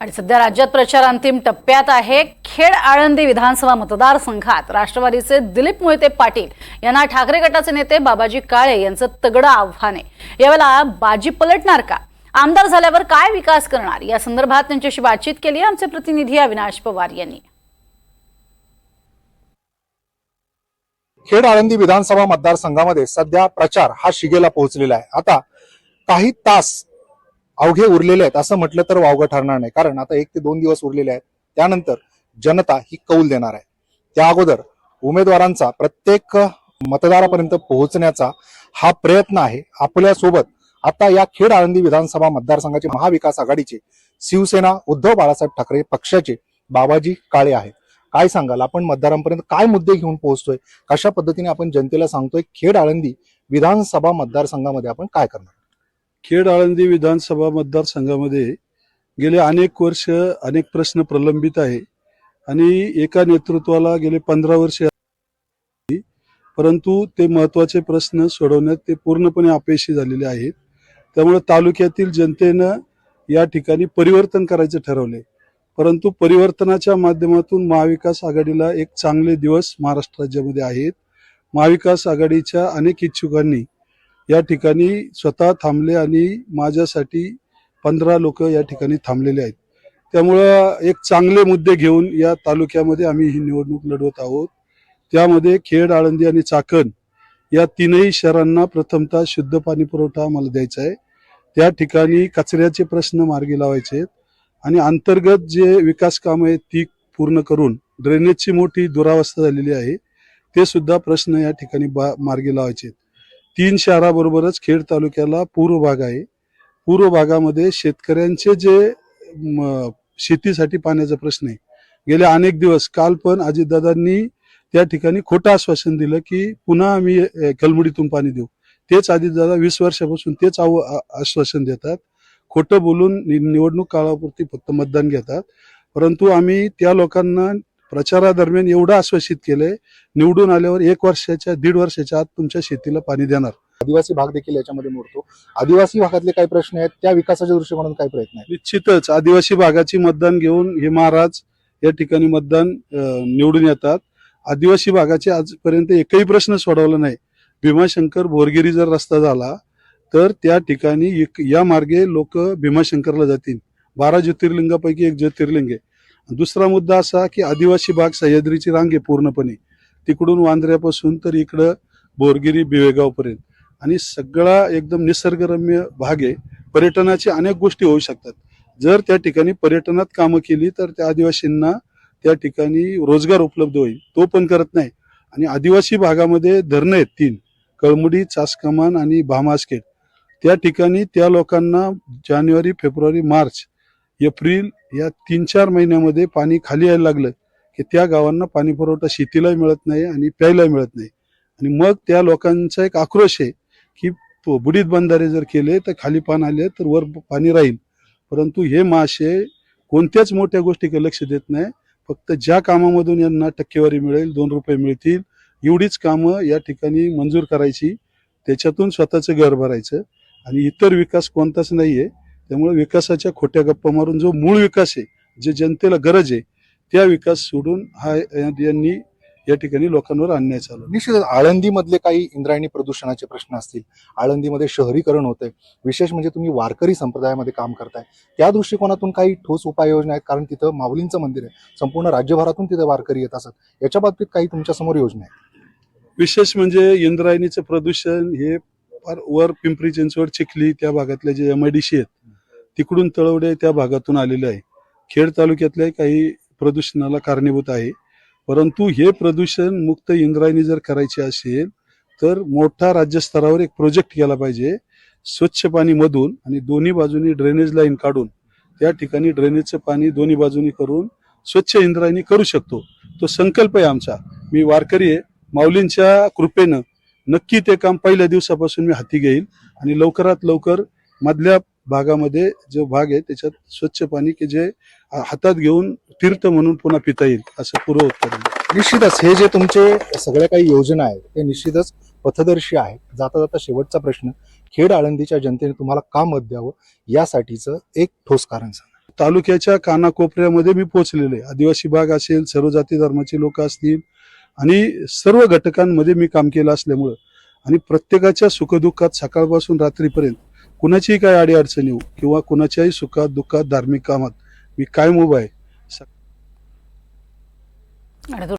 आणि सध्या राज्यात प्रचार अंतिम टप्प्यात आहे. खेड आळंदी विधानसभा मतदारसंघात राष्ट्रवादीचे दिलीप मोहिते पाटील यांना ठाकरे गटाचे नेते बाबाजी काळे यांचं तगडं आव्हान आहे. यावेळेला बाजी पलटणार का? आमदार झाल्यावर काय विकास करणार? या संदर्भात त्यांच्याशी बातचीत केली आमचे प्रतिनिधी अविनाश पवार यांनी. खेड आळंदी विधानसभा मतदारसंघामध्ये सध्या प्रचार हा शिगेला पोहोचलेला आहे. आता काही तास अवघे उरलेले आहेत. असं म्हटलं तर वावगं ठरणार नाही. कारण आता एक ते दोन दिवस उरलेले आहेत. त्यानंतर जनता ही कौल देणार आहे. त्या अगोदर उमेदवारांचा प्रत्येक मतदारापर्यंत पोहोचण्याचा हा प्रयत्न आहे. आपल्यासोबत आता या खेड आळंदी विधानसभा मतदारसंघाचे महाविकास आघाडीचे शिवसेना उद्धव बाळासाहेब ठाकरे पक्षाचे बाबाजी काळे आहेत. काय सांगाल? आपण मतदारांपर्यंत काय मुद्दे घेऊन पोहोचतोय? कशा पद्धतीने आपण जनतेला सांगतोय? खेड आळंदी विधानसभा मतदारसंघामध्ये आपण काय करणार? खेड आळंदी विधानसभा मतदारसंघामध्ये गेले अनेक वर्ष अनेक प्रश्न प्रलंबित आहे आणि एका नेतृत्वाला गेले पंधरा वर्ष परंतु ते महत्त्वाचे प्रश्न सोडवण्यात ते पूर्णपणे अपयशी झालेले आहेत. त्यामुळे तालुक्यातील जनतेनं या ठिकाणी परिवर्तन करायचे ठरवले. परंतु परिवर्तनाच्या माध्यमातून महाविकास आघाडीला एक चांगले दिवस महाराष्ट्र राज्यामध्ये आहेत. महाविकास आघाडीच्या अनेक इच्छुकांनी या ठिकाणी स्वतः थांबले आणि माझ्यासाठी पंधरा लोक या ठिकाणी थांबलेले आहेत. त्यामुळं एक चांगले मुद्दे घेऊन या तालुक्यामध्ये आम्ही ही निवडणूक लढवत आहोत. त्यामध्ये खेड आळंदी आणि चाकण या तीनही शहरांना प्रथमतः शुद्ध पाणी पुरवठा आम्हाला द्यायचा आहे. त्या ठिकाणी कचऱ्याचे प्रश्न मार्गी लावायचे आहेत. आणि अंतर्गत जे विकास कामं आहेत ती पूर्ण करून ड्रेनेजची मोठी दुरावस्था झालेली आहे. ते सुद्धा प्रश्न या ठिकाणी बा मार्गी लावायचे आहेत. तीन शहराबरोबरच खेड तालुक्याला पूर्व भाग आहे. पूर्व भागामध्ये शेतकऱ्यांचे जे म, शेतीसाठी पाण्याचा प्रश्न आहे. गेले अनेक दिवस काल पण अजितदादांनी त्या ठिकाणी खोटं आश्वासन दिलं की पुन्हा आम्ही अ, कलमुडीतून पाणी देऊ. तेच अजितदादा वीस वर्षापासून तेच आव- आश्वासन देतात. खोटं बोलून नि- निवडणूक काळापुरती फक्त मतदान घेतात. परंतु आम्ही त्या लोकांना प्रचारादरम्यान एवढं आश्वासित केलंय निवडून आल्यावर एक वर्षाच्या दीड वर्षाच्या आत तुमच्या शेतीला पाणी देणार. आदिवासी भाग देखील याच्यामध्ये मोडतो. आदिवासी भागातले काही प्रश्न आहेत त्या विकासाच्या दृष्टिकोनातून काय प्रयत्न आहेत? निश्चितच आदिवासी भागाची मतदान घेऊन हे महाराज या ठिकाणी मतदान निवडून येतात. आदिवासी भागाचे आजपर्यंत एकही प्रश्न सोडवला नाही. भीमाशंकर भोरगिरी जर रस्ता झाला तर त्या ठिकाणी या मार्गे लोक भीमाशंकरला जातील. बारा ज्योतिर्लिंगापैकी एक ज्योतिर्लिंग आहे. दुसरा मुद्दा असा की आदिवासी भाग सह्याद्रीची रांग आहे पूर्णपणे. तिकडून वांद्र्यापासून तर इकडं बोरगिरी बिवेगावपर्यंत. आणि सगळा एकदम निसर्गरम्य भाग आहे. पर्यटनाची अनेक गोष्टी होऊ शकतात. जर त्या ठिकाणी पर्यटनात कामं केली तर त्या आदिवासींना त्या ठिकाणी रोजगार उपलब्ध होईल. तो पण करत नाही. आणि आदिवासी भागामध्ये धरणं आहेत तीन. कळमुडी चासकमान आणि भामासखेड. त्या ठिकाणी त्या लोकांना जानेवारी फेब्रुवारी मार्च एप्रिल या तीन चार महिन्यामध्ये पाणी खाली यायला लागलं की त्या गावांना पाणी पुरवठा शेतीलाही मिळत नाही आणि प्यायलाही मिळत नाही. आणि मग त्या लोकांचा एक आक्रोश आहे की बुडीत बंधारे जर केले तर खाली पान आले तर वर पाणी राहील. परंतु हे मासे कोणत्याच मोठ्या गोष्टीकडे लक्ष देत नाही. फक्त ज्या कामामधून यांना टक्केवारी मिळेल दोन रुपये मिळतील एवढीच कामं या ठिकाणी मंजूर करायची. त्याच्यातून स्वतःचं घर भरायचं. आणि इतर विकास कोणताच नाहीये. त्यामुळे विकासाच्या खोट्या गप्पा मारून जो मूळ विकास आहे जे जनतेला गरज आहे त्या विकास सोडून हा यांनी या ठिकाणी लोकांवर अन्याय चालू निश्चितच आळंदीमधले काही इंद्रायणी प्रदूषणाचे प्रश्न असतील आळंदीमध्ये शहरीकरण होतंय विशेष म्हणजे तुम्ही वारकरी संप्रदायामध्ये काम करताय त्या दृष्टिकोनातून काही ठोस उपाययोजना आहेत कारण तिथं माऊलींचं मंदिर आहे संपूर्ण राज्यभरातून तिथे वारकरी येत असत याच्या बाबतीत काही तुमच्यासमोर योजना आहेत? विशेष म्हणजे इंद्रायणीचं प्रदूषण हे वर पिंपरी चिंचवड चिखली त्या भागातले जे एम आय डी सी आहेत तिकडून तळवडे त्या भागातून आलेले आहे. खेड तालुक्यातल्या काही प्रदूषणाला कारणीभूत आहे. परंतु हे प्रदूषण मुक्त इंद्रायणी जर करायची असेल तर मोठा राज्यस्तरावर एक प्रोजेक्ट केला पाहिजे. स्वच्छ पाणी मधून आणि दोन्ही बाजूनी ड्रेनेज लाईन काढून त्या ठिकाणी ड्रेनेजचं पाणी दोन्ही बाजूनी करून स्वच्छ इंद्रायणी करू शकतो. तो संकल्प आहे आमचा. मी वारकरी आहे. माऊलींच्या कृपेनं नक्की ते काम पहिल्या दिवसापासून मी हाती घेईल आणि लवकरात लवकर मधल्या भागामध्ये जो भाग आहे त्याच्यात स्वच्छ पाणी की जे हातात घेऊन तीर्थ म्हणून पुन्हा पिता येईल असं पूर्ववत करेल निश्चितच हे जे तुमचे सगळ्या काही योजना आहेत ते निश्चितच पथदर्शी आहेत. जाता जाता शेवटचा प्रश्न खेड आळंदीच्या जनतेने तुम्हाला का मत द्यावं? यासाठीचं एक ठोस कारण सांगा. तालुक्याच्या कानाकोपऱ्यामध्ये मी पोहोचलेलो आहे. आदिवासी भाग असेल सर्व जाती धर्माचे लोक असतील आणि सर्व घटकांमध्ये मी काम केलं असल्यामुळं. आणि प्रत्येकाच्या सुखदुःखात सकाळपासून रात्रीपर्यंत कुणाचीही काय अडीअडचण येऊ किंवा कुणाच्याही सुखात दुःखात धार्मिक कामात मी कायम उभा आहे.